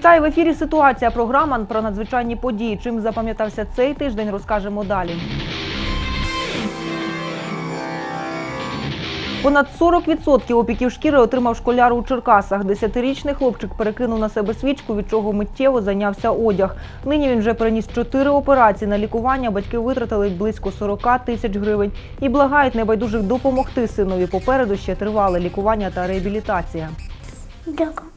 Вітаю в ефірі. Ситуація. Програма про надзвичайні події. Чим запам'ятався цей тиждень, розкажемо далі. Понад 40% опіків шкіри отримав школяр у Черкасах. Десятирічний хлопчик перекинув на себе свічку, від чого миттєво зайнявся одяг. Нині він вже переніс чотири операції на лікування. Батьки витратили близько 40 тисяч гривень і благають небайдужих допомогти синові. Попереду ще тривале лікування та реабілітація. Дякую.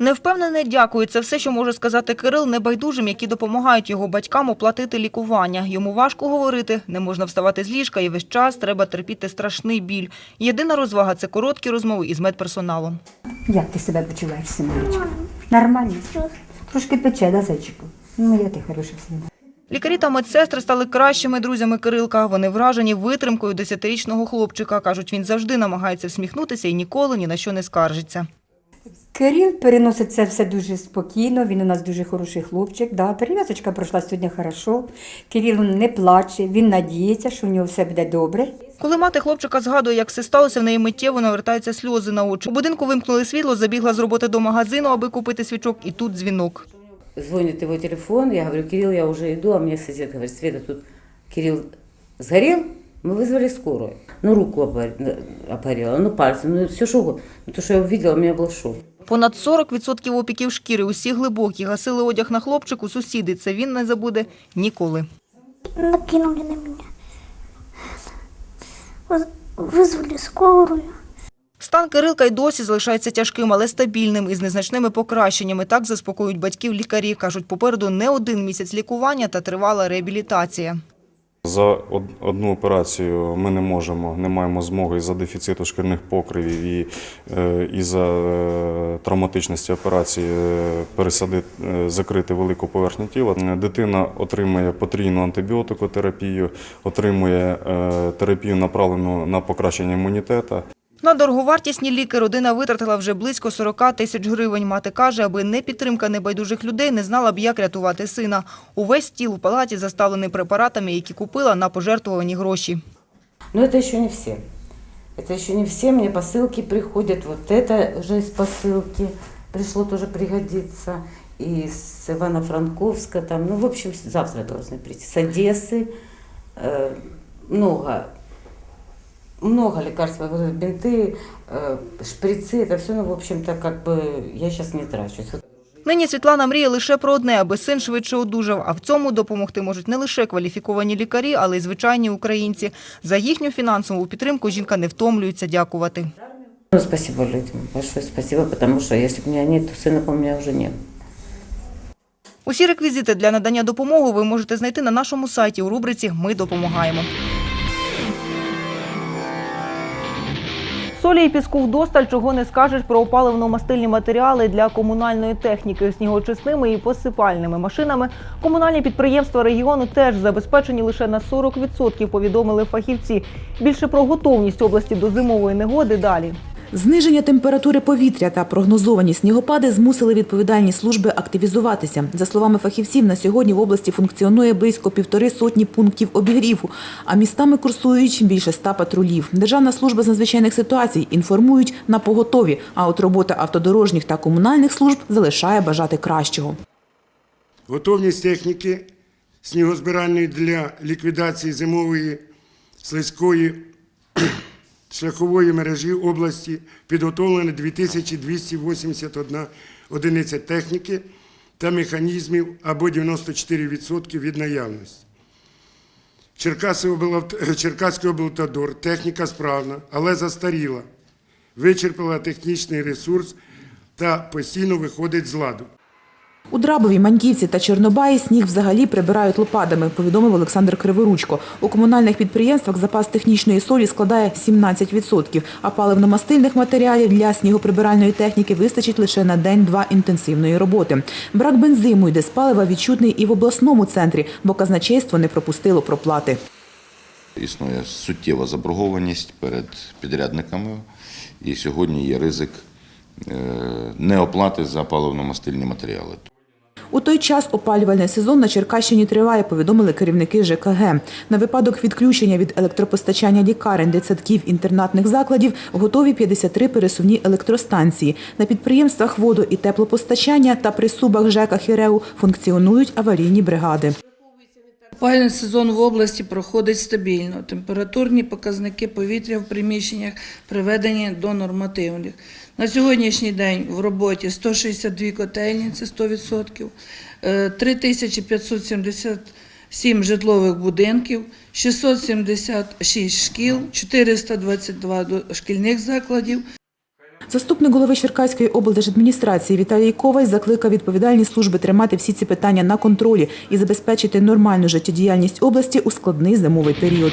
Невпевнене дякую. Це все, що може сказати Кирил небайдужим, які допомагають його батькам оплатити лікування. Йому важко говорити, не можна вставати з ліжка і весь час треба терпіти страшний біль. Єдина розвага – це короткі розмови із медперсоналом. Як ти себе почуваєш, синочка? Нормально? Трошки пече, да, зайчику? Ну, я ти хороша сина. Лікарі та медсестри стали кращими друзями Кирилка. Вони вражені витримкою десятирічного хлопчика. Кажуть, він завжди намагається всміхнутися і ніколи ні на що не скаржиться. Кирил переносить це все дуже спокійно, він у нас дуже хороший хлопчик. Да. Перев'язочка пройшла сьогодні хорошо. Кирил не плаче, він надіється, що в нього все буде добре. Коли мати хлопчика згадує, як все сталося, в неї миттєво навертаються сльози на очі. У будинку вимкнули світло, забігла з роботи до магазину, аби купити свічок, і тут дзвінок. Звонит его телефон, я говорю, Кирилл, я уже иду, а мне сосед говорит, Света, тут Кирилл сгорел, мы вызвали скорую. Ну, руку опар- опарила, ну, пальцы, ну, все что угодно. Ну, то, что я увидела, у меня был шок. Понад 40% опіків шкіри, усі глибокі, гасили одяг на хлопчику, сусіди. Це він не забуде ніколи. Накинули на меня. Воз- Вызвали скорую. Стан Кирилка й досі залишається тяжким, але стабільним, із незначними покращеннями. Так заспокоюють батьків лікарі. Кажуть, попереду не один місяць лікування та тривала реабілітація. За одну операцію ми не можемо, не маємо змоги із-за дефіциту шкірних покривів і е, із-за е, травматичності операції е, пересадити, закрити велику поверхню тіла. Дитина отримує потрійну антибіотикотерапію, отримує терапію направлену на покращення імунітету. На дороговартісні ліки родина витратила вже близько 40 тисяч гривень. Мати каже, аби не підтримка небайдужих людей, не знала б, як рятувати сина. Увесь стіл у палаті заставлений препаратами, які купила на пожертвовані гроші. Но это еще не все. Это еще не все. Мне посылки приходят. Вот это уже из посылки пришло тоже пригодится. И с Ивано-Франковска там, ну, в общем, завтра должны прийти. С Одессы э, много, много лекарств, вот эти бинты, э, шприцы, это все, ну, в общем-то, как бы я сейчас не трачусь. Вот Нині Світлана мріє лише про одне, аби син швидше одужав. А в цьому допомогти можуть не лише кваліфіковані лікарі, але й звичайні українці. За їхню фінансову підтримку жінка не втомлюється дякувати. Ну, спасибо людям, большое спасибо, потому что если бы меня нет, то сына бы у меня уже нет. Усі реквізити для надання допомоги ви можете знайти на нашому сайті у рубриці Ми допомагаємо. Солі і піску вдосталь, чого не скажеш про опаливно-мастильні матеріали для комунальної техніки. Снігочисними і посипальними машинами комунальні підприємства регіону теж забезпечені лише на 40%, повідомили фахівці. Більше про готовність області до зимової негоди далі. Зниження температури повітря та прогнозовані снігопади змусили відповідальні служби активізуватися. За словами фахівців, на сьогодні в області функціонує близько півтори сотні пунктів обігріву, а містами курсують більше ста патрулів. Державна служба з надзвичайних ситуацій інформують на поготові, а от робота автодорожніх та комунальних служб залишає бажати кращого. Готовність техніки снігозбиральної для ліквідації зимової слизької шляхової мережі області підготовлено 2281 одиниця техніки та механізмів або 94% від наявності. Черкаський облавтодор техніка справна, але застаріла, вичерпала технічний ресурс та постійно виходить з ладу. У Драбові, Маньківці та Чорнобаї сніг взагалі прибирають лопатами, повідомив Олександр Криворучко. У комунальних підприємствах запас технічної солі складає 17%, а паливно-мастильних матеріалів для снігоприбиральної техніки вистачить лише на день-два інтенсивної роботи. Брак бензину йде з палива відчутний і в обласному центрі, бо казначейство не пропустило проплати. Існує суттєва заборгованість перед підрядниками, і сьогодні є ризик е, неоплати за паливно-мастильні матеріали. У той час опалювальний сезон на Черкащині триває, повідомили керівники ЖКГ. На випадок відключення від електропостачання лікарень, дитсадків, інтернатних закладів готові 53 пересувні електростанції. На підприємствах водо- і теплопостачання та при субах ЖЕКах і РЕУ функціонують аварійні бригади. Опалювальний сезон в області проходить стабільно. Температурні показники повітря в приміщеннях приведені до нормативних. На сьогоднішній день в роботі 162 котельні, це 100%, е, 3577 житлових будинків, 676 шкіл, 422 шкільних закладів, Заступник голови Черкаської облдержадміністрації Віталій Коваль закликав відповідальні служби тримати всі ці питання на контролі і забезпечити нормальну життєдіяльність області у складний зимовий період.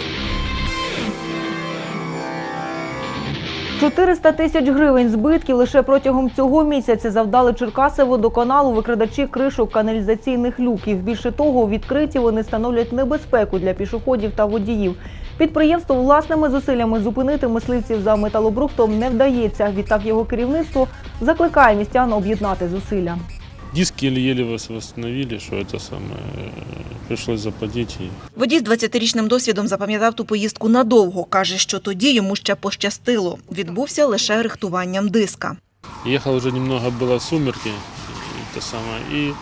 400 тисяч гривень збитків лише протягом цього місяця завдали Черкаси водоканалу викрадачі кришок каналізаційних люків. Більше того, відкриті вони становлять небезпеку для пішоходів та водіїв. Підприємство власними зусиллями зупинити мисливців за металобрухтом не вдається. Відтак його керівництво закликає містян об'єднати зусилля. Диски еле-еле вос- восстановили, что это самое, э, пришлось заплатить. И Водій з 20-річним досвідом запам'ятав ту поїздку надовго. Каже, що тоді йому ще пощастило. Відбувся лише рихтуванням диска. ехал уже немного было сумерки, и, то самое, и э,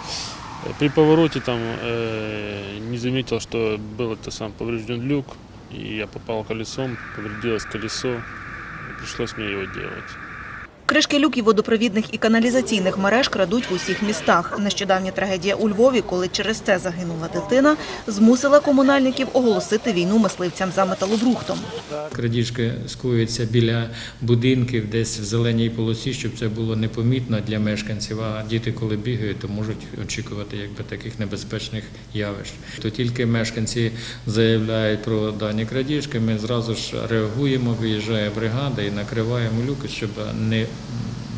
при повороте там э, не заметил, что был это сам поврежден люк, и я попал колесом, повредилось колесо, и пришлось мне его делать. Кришки люків водопровідних і каналізаційних мереж крадуть в усіх містах. Нещодавня трагедія у Львові, коли через це загинула дитина, змусила комунальників оголосити війну мисливцям за металобрухтом. Крадіжки скоюються біля будинків, десь в зеленій полосі, щоб це було непомітно для мешканців. А діти, коли бігають, то можуть очікувати якби таких небезпечних явищ. То тільки мешканці заявляють про дані крадіжки, ми зразу ж реагуємо, виїжджає бригада і накриваємо люки, щоб не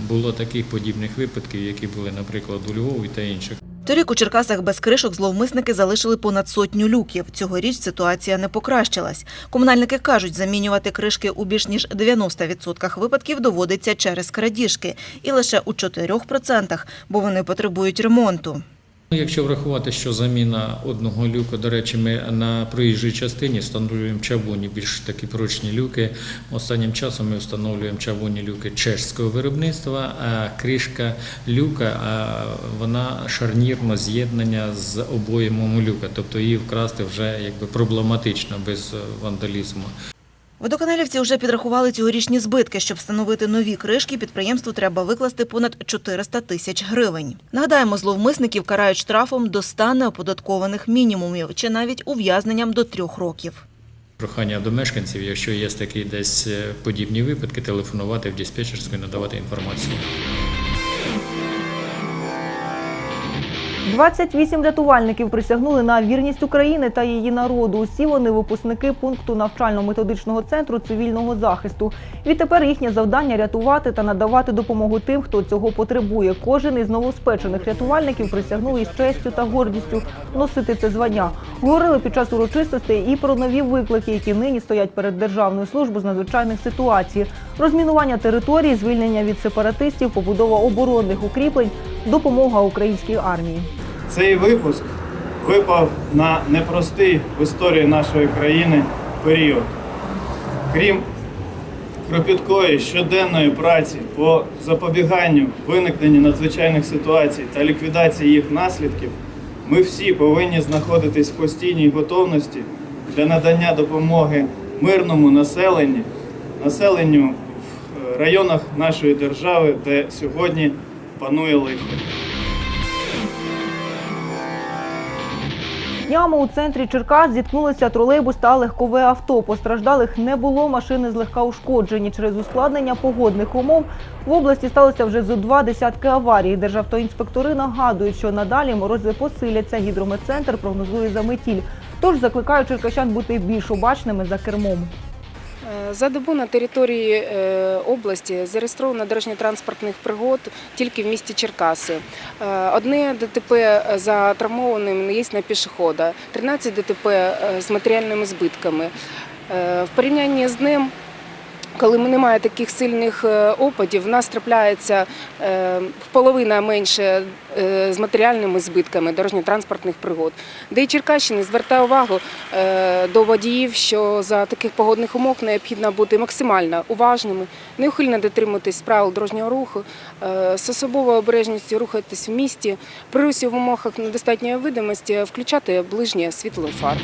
було таких подібних випадків, які були, наприклад, у Львові та інших. Торік у Черкасах без кришок зловмисники залишили понад сотню люків. Цьогоріч ситуація не покращилась. Комунальники кажуть, замінювати кришки у більш ніж 90% випадків доводиться через крадіжки. І лише у 4%, бо вони потребують ремонту. Ну, Якщо врахувати, що заміна одного люку, до речі, ми на проїжджій частині встановлюємо чавунні, більш такі прочні люки. Останнім часом ми встановлюємо чавунні люки чешського виробництва, а кришка люка а вона шарнірно з'єднання з обоємом люка, тобто її вкрасти вже якби проблематично без вандалізму. Водоканалівці вже підрахували цьогорічні збитки. Щоб встановити нові кришки, підприємству треба викласти понад 400 тисяч гривень. Нагадаємо, зловмисників карають штрафом до 100 неоподаткованих мінімумів чи навіть ув'язненням до трьох років. Прохання до мешканців, якщо є такі десь е, подібні випадки, телефонувати в диспетчерську і надавати інформацію. 28 рятувальників присягнули на вірність України та її народу. Усі вони випускники пункту навчально-методичного центру цивільного захисту. Відтепер їхнє завдання рятувати та надавати допомогу тим, хто цього потребує. Кожен із новоспечених рятувальників присягнув із честю та гордістю носити це звання. Говорили під час урочистостей і про нові виклики, які нині стоять перед Державною службою з надзвичайних ситуацій. Розмінування територій, звільнення від сепаратистів, побудова оборонних укріплень, допомога українській армії. Цей випуск випав на непростий в історії нашої країни період. Крім кропіткої щоденної праці по запобіганню виникненню надзвичайних ситуацій та ліквідації їх наслідків, ми всі повинні знаходитись в постійній готовності для надання допомоги мирному населенню, населенню в районах нашої держави, де сьогодні панує лихо. Днями у центрі Черкас зіткнулися тролейбус та легкове авто. Постраждалих не було, машини злегка ушкоджені. Через ускладнення погодних умов в області сталося вже зо два десятки аварій. Державтоінспектори нагадують, що надалі морози посиляться. Гідрометцентр прогнозує заметіль. Тож закликають черкащан бути більш обачними за кермом. Е, За добу на території е, області зареєстровано дорожньо-транспортних пригод тільки в місті Черкаси. Е, Одне ДТП за травмованим є на пішохода, 13 ДТП з матеріальними збитками. В порівнянні з днем Коли немає таких сильних е, опадів, в нас трапляється е, в половина менше е, з матеріальними збитками дорожньо-транспортних пригод. Де і Черкащини звертає увагу до водіїв, що за таких погодних умов необхідно бути максимально уважними, неухильно дотримуватись правил дорожнього руху, з особовою обережністю рухатись в місті, при русі в умовах недостатньої видимості включати ближнє світло фар.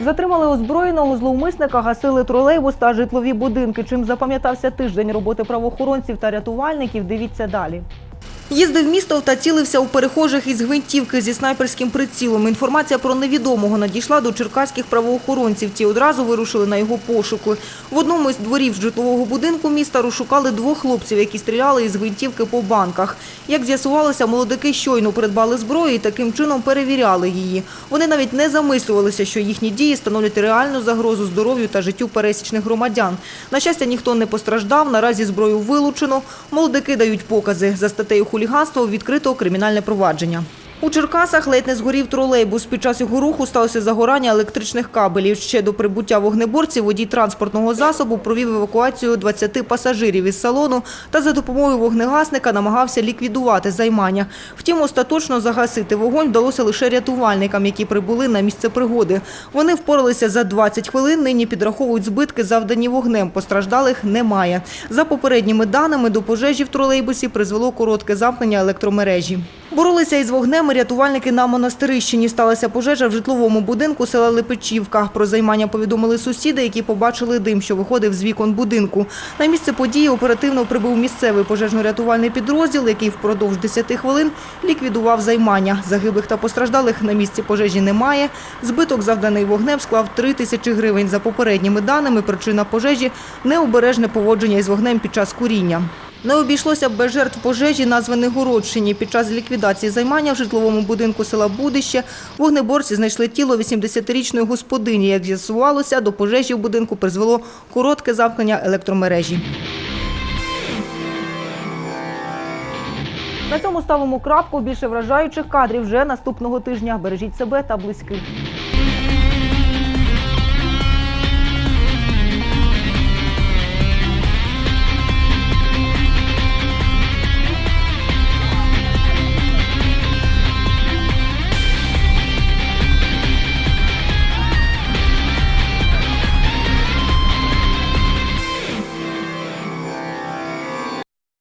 Затримали озброєного зловмисника, гасили тролейбус та житлові будинки. Чим запам'ятався тиждень роботи правоохоронців та рятувальників, дивіться далі. Їздив містом та цілився у перехожих із гвинтівки зі снайперським прицілом. Інформація про невідомого надійшла до черкаських правоохоронців. Ті одразу вирушили на його пошуки. В одному із дворів житлового будинку міста розшукали двох хлопців, які стріляли із гвинтівки по банках. Як з'ясувалося, молодики щойно придбали зброю і таким чином перевіряли її. Вони навіть не замислювалися, що їхні дії становлять реальну загрозу здоров'ю та життю пересічних громадян. На щастя, ніхто не постраждав. Наразі зброю вилучено. Молодики дають покази. За статтею хуліганства відкрито кримінальне провадження. У Черкасах ледь не згорів тролейбус. Під час його руху сталося загорання електричних кабелів. Ще до прибуття вогнеборців водій транспортного засобу провів евакуацію 20 пасажирів із салону та за допомогою вогнегасника намагався ліквідувати займання. Втім, остаточно загасити вогонь вдалося лише рятувальникам, які прибули на місце пригоди. Вони впоралися за 20 хвилин. Нині підраховують збитки, завдані вогнем. Постраждалих немає. За попередніми даними, до пожежі в тролейбусі призвело коротке замкнення електромережі. Боролися із вогнем рятувальники на Монастирищині. Сталася пожежа в житловому будинку села Липичівка. Про займання повідомили сусіди, які побачили дим, що виходив з вікон будинку. На місце події оперативно прибув місцевий пожежно-рятувальний підрозділ, який впродовж 10 хвилин ліквідував займання. Загиблих та постраждалих на місці пожежі немає. Збиток, завданий вогнем, склав 3 тисячі гривень. За попередніми даними, причина пожежі – необережне поводження із вогнем під час куріння. Не обійшлося без жертв пожежі на Звенигородщині. Під час ліквідації займання в житловому будинку села Будище вогнеборці знайшли тіло 80-річної господині. Як з'ясувалося, до пожежі в будинку призвело коротке замкнення електромережі. На цьому ставимо крапку. Більше вражаючих кадрів вже наступного тижня. Бережіть себе та близьких.